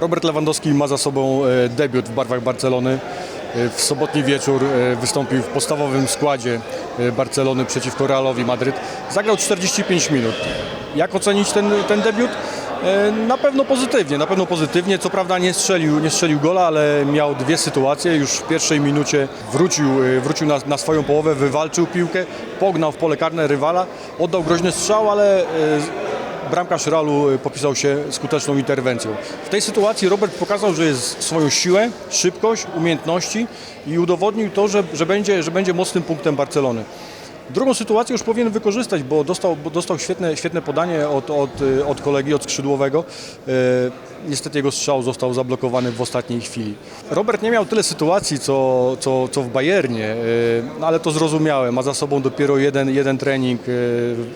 Robert Lewandowski ma za sobą e, debiut w barwach Barcelony. E, W sobotni wieczór e, wystąpił w podstawowym składzie Barcelony przeciwko Realowi Madryt. Zagrał 45 minut. Jak ocenić ten, ten debiut? Na pewno pozytywnie, na pewno pozytywnie. Co prawda nie strzelił, nie strzelił gola, ale miał dwie sytuacje. Już w pierwszej minucie wrócił, wrócił na, na swoją połowę, wywalczył piłkę, pognał w pole karne rywala, oddał groźny strzał, ale bramkarz Realu popisał się skuteczną interwencją. W tej sytuacji Robert pokazał, że jest swoją siłę, szybkość, umiejętności i udowodnił to, że, że, będzie, że będzie mocnym punktem Barcelony. Drugą sytuację już powinien wykorzystać, bo dostał, bo dostał świetne, świetne podanie od, od, od kolegi, od skrzydłowego. E, Niestety jego strzał został zablokowany w ostatniej chwili. Robert nie miał tyle sytuacji, co, co, co w Bayernie, e, no ale to zrozumiałe. Ma za sobą dopiero jeden, jeden trening e,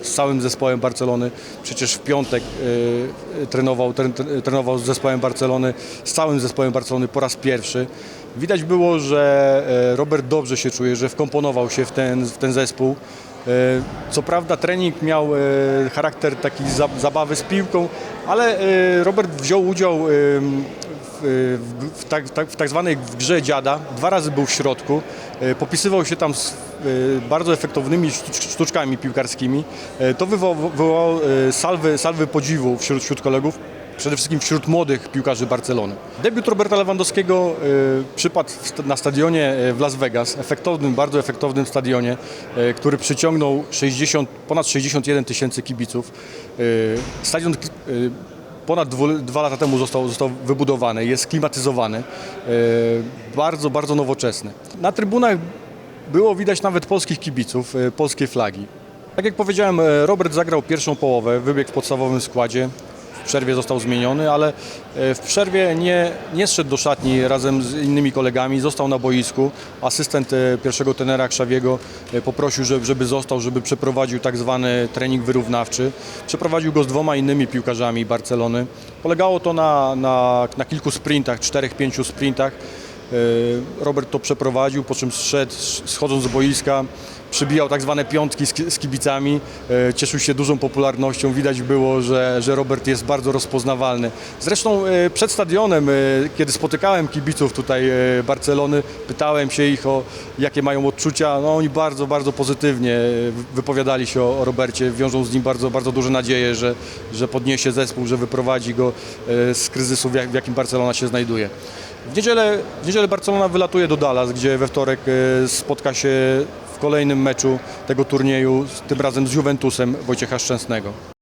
z całym zespołem Barcelony. Przecież w piątek trenował, tre, trenował z zespołem Barcelony, z całym zespołem Barcelony po raz pierwszy. Widać było, że Robert dobrze się czuje, że wkomponował się w ten, w ten zespół. E, Co prawda trening miał e, charakter takiej za- zabawy z piłką, ale e, Robert wziął udział tak, tak, w tak zwanej grze dziada. Dwa razy był w środku. Popisywał się tam z bardzo efektownymi sztucz- sztuczkami piłkarskimi. To wywołało, salwy, salwy podziwu wśród, wśród kolegów przede wszystkim wśród młodych piłkarzy Barcelony. Debiut Roberta Lewandowskiego y, przypadł na stadionie y, w Las Vegas, efektownym, bardzo efektownym stadionie, y, który przyciągnął 60, ponad 61 tysięcy kibiców. Stadion ponad dwa lata temu został, został wybudowany, jest klimatyzowany, bardzo, bardzo nowoczesny. Na trybunach było widać nawet polskich kibiców, polskie flagi. Tak jak powiedziałem, Robert zagrał pierwszą połowę, wybiegł w podstawowym składzie. Przerwie został zmieniony, ale e, w przerwie nie, nie szedł do szatni razem z innymi kolegami, został na boisku. Asystent e, pierwszego tenera Krzawiego e, poprosił, żeby został, żeby przeprowadził tak zwany trening wyrównawczy. Przeprowadził go z dwoma innymi piłkarzami Barcelony. Polegało to na, na, na kilku sprintach, czterech, pięciu sprintach. E, Robert to przeprowadził, po czym zszedł, schodząc z boiska, przybijał tak zwane piątki z, ki- z kibicami, e, cieszył się dużą popularnością, widać było, że, że Robert jest bardzo rozpoznawalny. Zresztą e, przed stadionem, kiedy spotykałem kibiców tutaj Barcelony, pytałem się ich o jakie mają odczucia, no oni bardzo, bardzo pozytywnie wypowiadali się o, o Robercie, wiążą z nim bardzo, bardzo duże nadzieje, że, że podniesie zespół, że wyprowadzi go z kryzysu, w jakim Barcelona się znajduje. W niedzielę, w niedzielę Barcelona wylatuje do Dallas, gdzie we wtorek e, spotka się w kolejnym meczu tego turnieju, tym razem z Juventusem Wojciecha Szczęsnego.